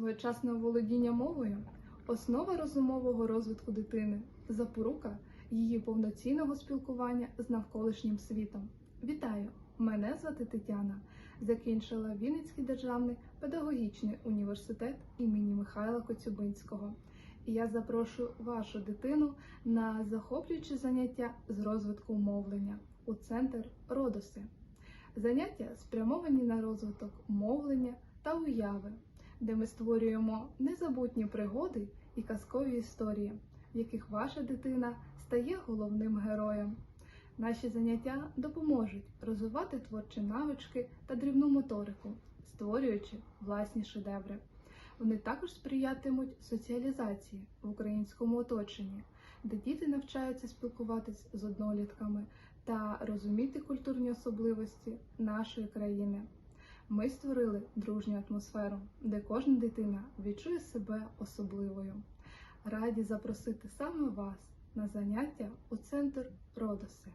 Своєчасне володіння мовою основа розумового розвитку дитини, запорука її повноцінного спілкування з навколишнім світом. Вітаю! Мене звати Тетяна. Закінчила Вінницький державний педагогічний університет імені Михайла Коцюбинського. І я запрошую вашу дитину на захоплюючі заняття з розвитку мовлення у центр Родоси. Заняття спрямовані на розвиток мовлення та уяви, де ми створюємо незабутні пригоди і казкові історії, в яких ваша дитина стає головним героєм. Наші заняття допоможуть розвивати творчі навички та дрібну моторику, створюючи власні шедеври. Вони також сприятимуть соціалізації в українському оточенні, де діти навчаються спілкуватись з однолітками та розуміти культурні особливості нашої країни. Ми створили дружню атмосферу, де кожна дитина відчує себе особливою. Раді запросити саме вас на заняття у центр Родоси.